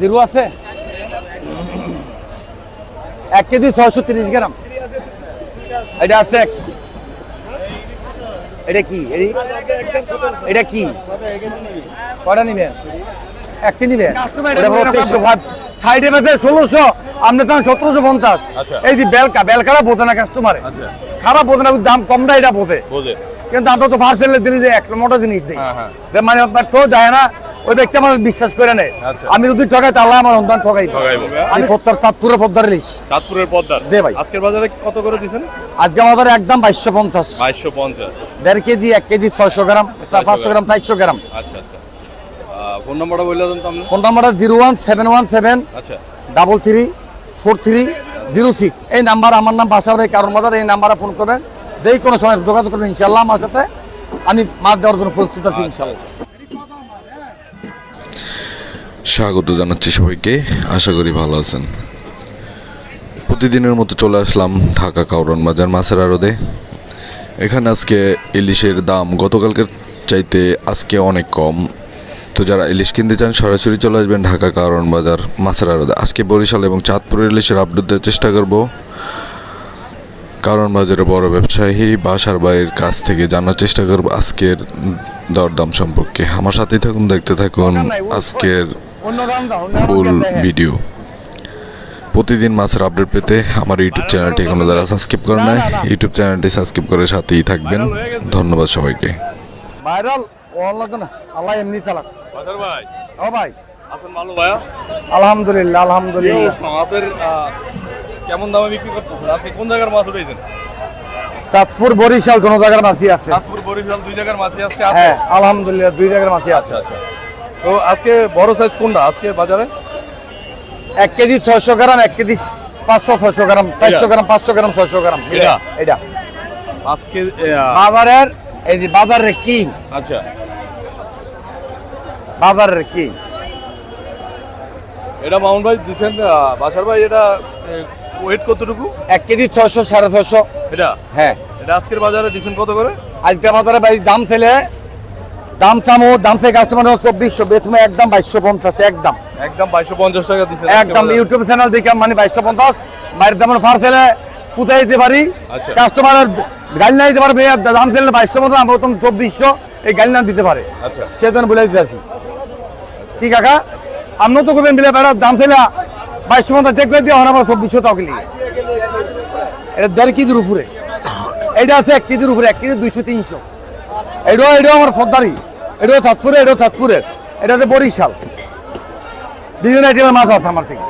Zero আছে? এক KG ছয়শো তিরিশ গ্রাম। এটা আছে এটা কি? এটা কি? কটা নিবেন একটি নিবেন সাইডে ষোলোশো আপনি তখন সতেরোশো পঞ্চাশ। আচ্ছা। এই যে বেলকা বেলকারা বোঝে না কাস্টমারে আচ্ছা। খারাপ বোঝে না দাম কম দেয় এটা বোঝে। কিন্তু আমরা তো পার্সেলের জিনিস দিই, এক মোটা জিনিস দিই। হ্যাঁ, হ্যাঁ। মানে আপনার তো যায় না ওই ব্যক্তি আমার বিশ্বাস করে নেয়। আচ্ছা। আমি যদি ঠকাই তাহলে আমার অনুদান ঠকাই আমি পদ্মার চাঁদপুরে পদ্মার ইলিশ চাঁদপুরের পদ্মার দে ভাই। আজকের বাজারে কত করে দিছেন? আজকে আমাদের একদম বাইশশো পঞ্চাশ। বাইশশো পঞ্চাশ। দেড় কেজি এক কেজি ছয়শো গ্রাম পাঁচশো গ্রাম। চারশো গ্রাম। আচ্ছা আচ্ছা। ফোন নাম্বারটা বললে ফোন নাম্বারটা zero one seven one seven আচ্ছা। Double three four three zero six. এই নাম্বার আমার নাম বাসার ভাই কারণ বাজার এই নাম্বারে ফোন করবেন। যেই কোনো সময় যোগাযোগ করবেন ইনশাল্লাহ আমার সাথে। আমি মাছ দেওয়ার জন্য প্রস্তুত আছি ইনশাল্লাহ স্বাগত জানাচ্ছি সবাইকে। আশা করি ভালো আছেন। প্রতিদিনের মতো চলে আসলাম ঢাকা কাউরন বাজার মাছের আড়দে এখানে আজকে ইলিশের দাম গতকালকের চাইতে আজকে অনেক কম। তো যারা ইলিশ কিনতে চান সরাসরি চলে আসবেন ঢাকা কারণ বাজার মাছের আড়দে আজকে বরিশাল এবং চাঁদপুরের ইলিশের আপডেট দেওয়ার চেষ্টা করব। কারণ বাজারে বড় ব্যবসায়ী বাসার বাইরের কাছ থেকে জানার চেষ্টা করব আজকের দরদাম সম্পর্কে। আমার সাথেই থাকুন দেখতে থাকুন আজকের ফুল ভিডিও প্রতিদিন মাছের আপডেট পেতে আমার ইউটিউব চ্যানেলটি এখনও যারা সাবস্ক্রাইব করে নাই ইউটিউব চ্যানেলটি সাবস্ক্রাইব করে সাথেই থাকবেন। ধন্যবাদ সবাইকে। ভাইরাল ও আল্লাহ না আল্লাহ এমনি চালাক। ভাই। ও ভাই। ভালো ভাইয়া? আলহামদুলিল্লাহ আলহামদুলিল্লাহ। মাছের কেমন দামে বিক্রি করতেছেন? আজকে কোন জায়গার মাছ উঠেছেন চাঁদপুর বরিশাল কোন জায়গার মাছি আছে। চাঁদপুর বরিশাল দুই জায়গার মাছই আজকে আছে? হ্যাঁ আলহামদুলিল্লাহ দুই জায়গার মাছি আছে। আচ্ছা আচ্ছা। তো আজকে বড় সাইজ কোনটা? আজকে বাজারে? এক কেজি ছয়শো গ্রাম এক কেজি পাঁচশো ছয়শো গ্রাম চারশো গ্রাম পাঁচশো গ্রাম ছয়শো গ্রাম। এটা? এটা আজকে বাজারের এই যে বাজারের কিং। আচ্ছা। বাজারের কিং। এটা মাউন্ট ভাই দিচ্ছেন বাসার ভাই এটা ওয়েট কতটুকু? এক কেজি ছয়শো সাড়ে ছয়শো। এটা? হ্যাঁ। এটা আজকের বাজারে দিচ্ছেন কত করে? আজকে বাজারে ভাই দাম ফেলে দাম চামো দাম থেকে কাস্টমার চব্বিশশো বেতমে একদম বাইশশো পঞ্চাশ একদম। একদম বাইশশো পঞ্চাশ টাকা দিচ্ছেন একদম ইউটিউব চ্যানেল দেখে মানে বাইশশো পঞ্চাশ বাইরের দামের ফার ফেলে ফুটাই দিতে পারি। আচ্ছা। কাস্টমারের গাড়ি না দিতে পারবে দাম ফেলে বাইশশো পঞ্চাশ আমার প্রথম চব্বিশশো এই গাড়ি না দিতে পারে। আচ্ছা। সে জন্য বলে দিতে আছি। কি কাকা? আপনিও তো করবেন বিলে বেড়ার দাম ফেলে বাইশশো পঞ্চাশ করে দিয়ে আমার চব্বিশশো টাকা লিগে এটা দেড় কেজির উপরে। এটা আছে এক কেজির উপরে এক কেজি দুইশো তিনশো। এটাও এটাও আমার ফদ্দারি। এটাও চাঁদপুরে এটাও চাঁদপুরের এটা হচ্ছে বরিশাল। বিভিন্ন আইটেমের মাছ আছে আমার থেকে।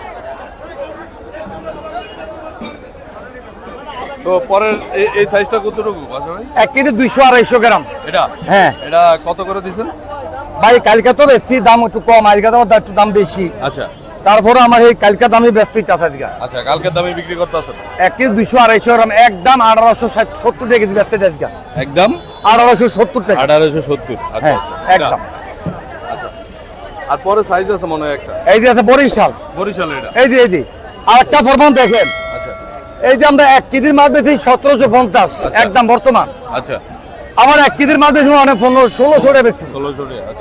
তো পরের এই- এই সাইজটা কতটুকু এক কেজি দুইশো আড়াইশো গ্রাম। এটা? হ্যাঁ। এটা কত করে দিচ্ছেন ভাই কালকে তো বেশি দাম একটু কম আজকে তো একটু দাম বেশি। আচ্ছা। তারপরে আমার এই কালকে দামই ব্যস্ত আজকে। আচ্ছা কালকের দামে বিক্রি এক কেজি দুইশো আড়াইশো গ্রাম একদম আঠারোশো ষাট সত্তর টাকা কেজি ব্যস্ত আজকে। একদম? আঠারোশো সত্তর টাকা। আঠারোশো সত্তর আচ্ছা হ্যাঁ আচ্ছা। একদম। আচ্ছা আর পরে সাইজ আছে মনে হয় একটা। এই যে আছে বরিশাল। বরিশাল এটা। এই যে এই যে আর একটা ফরমান দেখেন। আচ্ছা। এই যে আমরা এক কেজির মাছ বেশি সতেরোশো পঞ্চাশ একদম বর্তমান। আচ্ছা। আবার এক কেজির মাছ বেশি অনেক পনেরো ষোলোশো টাকা বেশি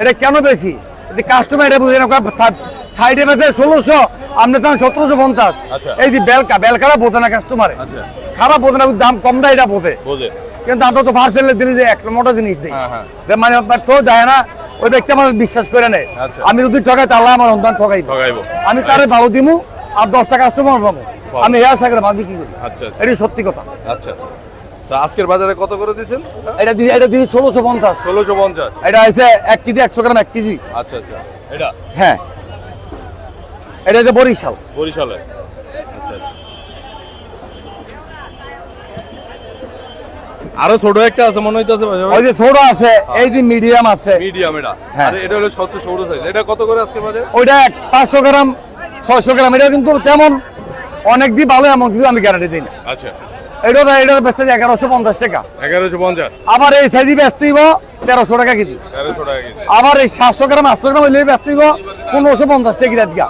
এটা কেন বেশি যে কাস্টমার এটা বুঝে না সাইডে বেঁধে ষোলোশো আপনি তখন সতেরোশো পঞ্চাশ। এই যে বেলকা বেলকারা বোঝে না কাস্টমারে খারাপ বোঝে না দাম কম দেয় এটা বোঝে। বোঝে। কিন্তু আমরা তো পার্সেলের জিনিস দিই, এক মোটা জিনিস দিই। হ্যাঁ, হ্যাঁ। যে মানে আপনার তো যায় না ওই ব্যক্তি আমার বিশ্বাস করে নেয়। আচ্ছা। আমি যদি ঠকাই তাহলে আমার অনুদান ঠকাই আমি তারে ভালো দিমু আর দশটা কাস্টমার পাবো। আমি হেয়ার সাগরে মাছ বিক্রি করি? আচ্ছা এটাই সত্যি কথা। আচ্ছা। আজকের বাজারে কত করে দিচ্ছেন এটা দিয়ে এটা দিয়ে ষোলোশো পঞ্চাশ। ষোলোশো পঞ্চাশ। এটা হচ্ছে এক কেজি একশো গ্রাম এক কেজি। আচ্ছা আচ্ছা। এটা? হ্যাঁ। এটা হচ্ছে বরিশাল। বরিশালে আচ্ছা আচ্ছা আরও ছোট একটা আছে মনে হইতেছে ওই যে ছোট আছে এই যে মিডিয়াম আছে। মিডিয়াম এটা। হ্যাঁ। আর এটা হলো সবচেয়ে ছোট সাইজ এটা কত করে আজকের বাজারে? ওইটা এক পাঁচশো গ্রাম ছয়শো গ্রাম। এটা কিন্তু তেমন অনেক দিন ভালো এমন কিছু আমি গ্যারান্টি দিই না আচ্ছা। এটা এটা বেচতে এগারোশো পঞ্চাশ টাকা। এগারোশো পঞ্চাশ। আবার এই সাইজি ব্যস্ত হইব তেরোশো টাকা কেজি। তেরোশো টাকা কেজি। আবার এই সাতশো গ্রাম আটশো গ্রাম হইলে ব্যস্ত হইব পনেরোশো পঞ্চাশ টাকা কেজি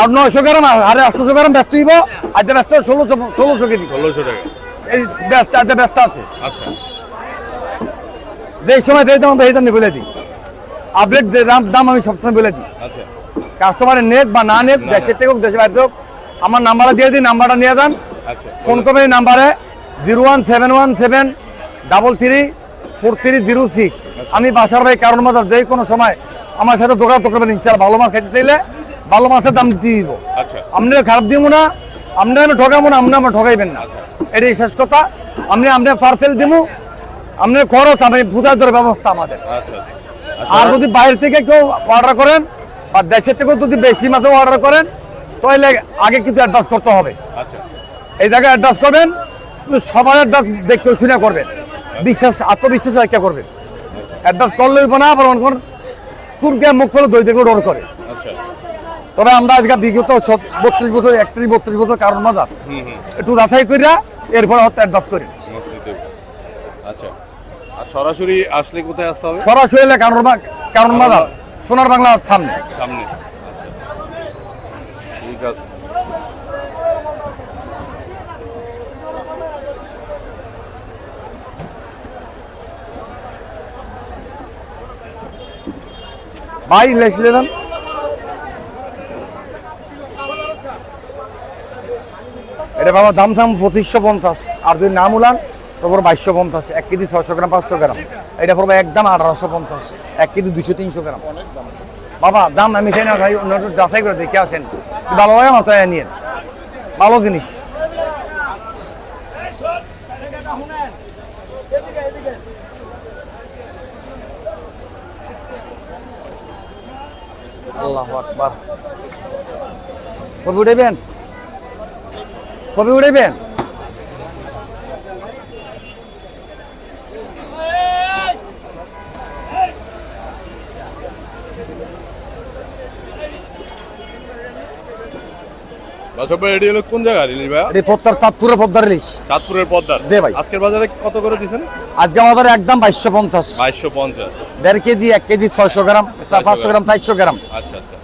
আর নয়শো গ্রাম আরে আটশোশো গ্রাম ব্যস্ত হইব আজ ব্যস্ত ষোলোশো ষোলোশো কেজি। ষোলোশো টাকা। এই ব্যস্ত আজ ব্যস্ত আছে। আচ্ছা। যে সময় দিয়ে দাম দাম বলে দিই। আপডেট দাম দাম আমি সবসময় বলে দিই। আচ্ছা। কাস্টমারের নেট বা না নেট দেশের থেকে হোক দেশের বাইরে হোক আমার নাম্বারটা দিয়ে দিন নাম্বারটা নিয়ে যান। আচ্ছা ফোন করবেন এই নাম্বারে zero one seven one seven double three four three zero six. আমি বাসার ভাই কারণ মাছ যে কোনো সময় আমার সাথে দোকান তো করবেন ইনশাল্লাহ ভালো মাছ খাইতে চাইলে ভালো মাছের দাম দিতে দিব। আচ্ছা। আপনার খারাপ দিব না। আপনার আমি ঠকাবো না আপনি আমরা ঠকাইবেন না। এটাই শেষ কথা। আমি আপনার পার্সেল দিব আপনার খরচ আমি বুঝার দেওয়ার ব্যবস্থা আমাদের। আচ্ছা আর যদি বাইরে থেকে কেউ অর্ডার করেন বা দেশের থেকেও যদি বেশি মাত্রা অর্ডার করেন তাহলে আগে কিন্তু অ্যাডভান্স করতে হবে। আচ্ছা। এই জায়গায় অ্যাডভান্স করবেন সবার অ্যাডভান্স দেখতে শুনে করবেন। বিশ্বাস আত্মবিশ্বাস একটা করবেন। অ্যাডভান্স করলে না আবার অনেক তুর্কে মুখ করে দই থেকে অর্ডার করে। আচ্ছা। তবে আমরা আজকে বিগত বত্রিশ বছর একত্রিশ বত্রিশ বছর কারণ মাদার একটু যাচাই করিয়া এরপরে হয়তো অ্যাডভান্স করি। আচ্ছা। আর সরাসরি আসলে কোথায় আসতে হবে? সরাসরি এলে কারণ কারণ মাদার সোনার বাংলার সামনে। সামনে। ঠিক আছে। ভাই লেখলে দেন এটা বাবা, দাম দাম পঁচিশশো পঞ্চাশ। আর যদি নাম উলান, তারপর বাইশশো পঞ্চাশ। এক কেজি ছশো গ্রাম, পাঁচশো গ্রাম। এটা পড়বে একদম আঠারোশো পঞ্চাশ। এক কেজি দুশো তিনশো গ্রাম। বাবা, দাম আমি খাই না ভাই, অন্য যাচাই করে দেখে আসেন। ভালো হয় মাথায় নিয়ে? ভালো জিনিস। আল্লাহ আকবার। ছবি উঠাইবেন? কোন জায়গা রিলিজ এটি পদ্মার পদ্মার চাঁদপুরের পদ্মার দে ভাই। আজকের বাজারে কত করে দিছেন? আজকে আমাদের একদম বাইশশো পঞ্চাশ। বাইশশো পঞ্চাশ। দেড় কেজি এক কেজি ছয়শো গ্রাম পাঁচশো গ্রাম। চারশো গ্রাম। আচ্ছা আচ্ছা।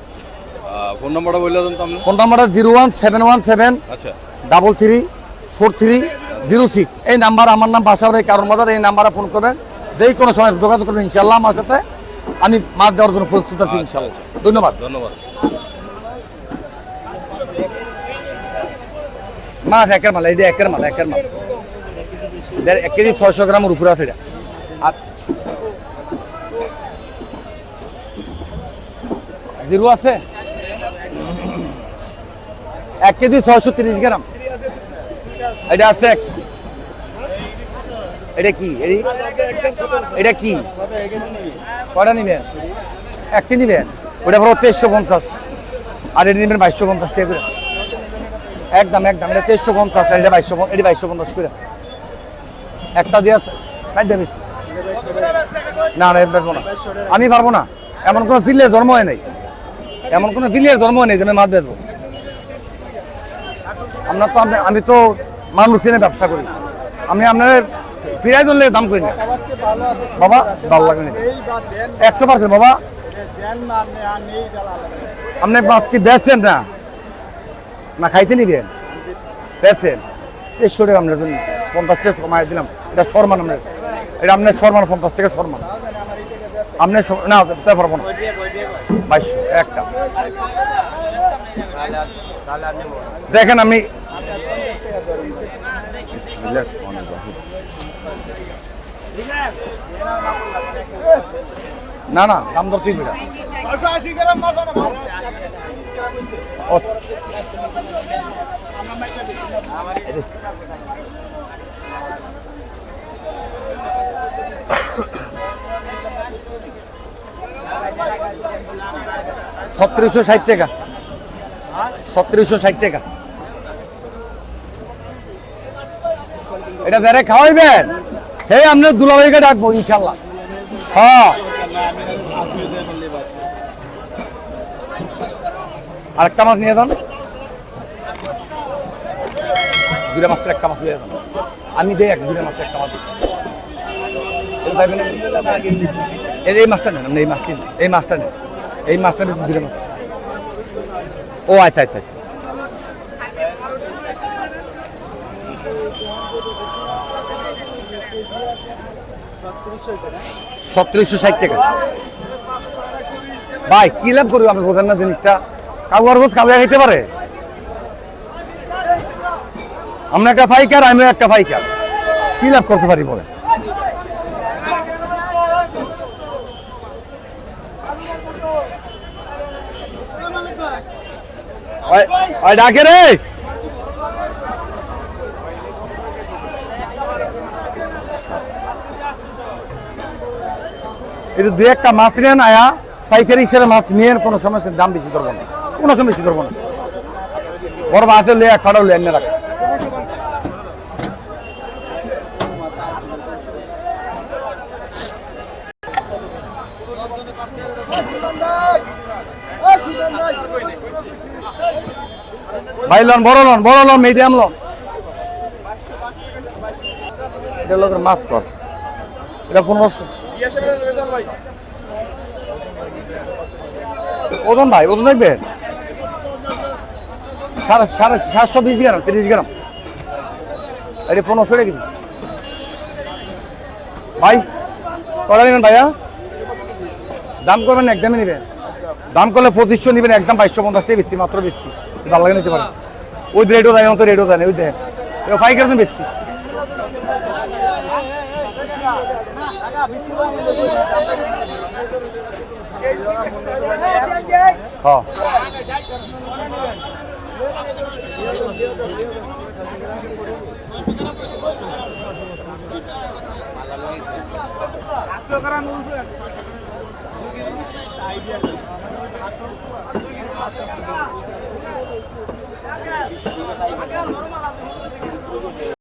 ফোন নম্বরটা বললে আপনি। ফোন নাম্বারটা zero one seven one seven আচ্ছা। Double three four three zero six এই নাম্বার আমার নাম বাসার ভাই কারণ বাজার এই নাম্বারে ফোন করবেন। যেই কোনো সময় যোগাযোগ করবেন ইনশাল্লাহ আমার সাথে। আমি মাছ দেওয়ার জন্য প্রস্তুত আছি ইনশাল্লাহ ধন্যবাদ। ধন্যবাদ। মাছ একের মাল এই যে একের মাল একের মাল। এক কেজি ছয়শো গ্রামের উপরে আছে এটা আর জিরো আছে? এক কেজি ছয়শো তিরিশ গ্রাম। এটা আছে এটা কি? এটি? কি? কয়টা নিবেন? একটি নিবেন? ওটা পড়ো তেইশশো পঞ্চাশ। আর এটি নিবেন বাইশশো পঞ্চাশ টাকা করে। একদম একদম, এটা তেইশশো পঞ্চাশ, আর এটা বাইশশো এটা বাইশশো পঞ্চাশ করে। একটা দিয়ে কাট না না পারব না। আমি পারব না। এমন কোনো দিল্লের ধর্ম হয় নাই। এমন কোনো দিল্লের ধর্ম নেই যে আমি মাছ দেবো আপনার তো, আমি তো মানুষ চিনে ব্যবসা করি। আমি আপনার ফিরাই ধরলে দাম করি না। বাবা, ভালো লাগে একশো পার্সেন্ট, বাবা। আপনি মাছ কি বেচছেন না? না, খাইতে নিবেন। বেচছেন তেইশশো টাকা আপনার জন্য। পঞ্চাশ টাকা কমাই দিলাম। এটা সরমান আপনার। এটা আপনার সরমান, পঞ্চাশ টাকা সরমান। আপনি না দিতে পারব না। বাইশশো, একটা। দেখেন আমি না না দাম দর তুই ছত্রিশশো ষাট টাকা। ছত্রিশশো ষাট টাকা। এটা যারা খাওয়াইবেন হে আপনার দুলাভাইকে ডাকবো, ইনশাল্লাহ। হ্যাঁ। আরেকটা মাছ নিয়ে যান। দুটা মাত্র একটা মাছ নিয়ে যান। আমি দেই এক মাত্র একটা মাছ? এই এই মাছটা নেন, এই মাছটি এই মাছটা নেন, এই মাছটা দুটা মাছ। ও আচ্ছা আচ্ছা আচ্ছা। ছত্রিশশো ষাট টাকা। ভাই, কি লাভ করব আপনি বোঝেন না জিনিসটা? কাউ আর কাউকে খাইতে পারে? আমরা একটা ফাইকার আমিও একটা ফাইকার কি লাভ করতে পারি বলে ডাকে রে! এই যে দু একটা মাছ নেন আয়া, পাইকারি হিসেবে মাছ নিয়ে কোনো সমস্যা দাম বেশি ধরবো না। কোনো সময় বেশি ধরবো না। বড় মাছ হলে এক ফাটা হলে এনে রাখ ভাই লন, বড় লন বড় লন মিডিয়াম লন। এটা লোকের মাছ কর এটা পনেরোশো। ওজন ভাই, ওজন দেখবে? সাতশো বিশ গ্রাম, তিরিশ গ্রাম। এটা পনেরোশো টাকা ভাই কটা নেবেন ভাইয়া? দাম করবেন একদমই নেবেন। দাম করলে পঁচিশশো নেবেন একদম বাইশশো পঞ্চাশ থেকে বেচছি, মাত্র বেচছি। ভালো লাগে নিতে পারেন। ওই রেটও দেয় তো রেটও দেয় ওই দেয়। পাইকারি তো বেচছি। হ্যাঁ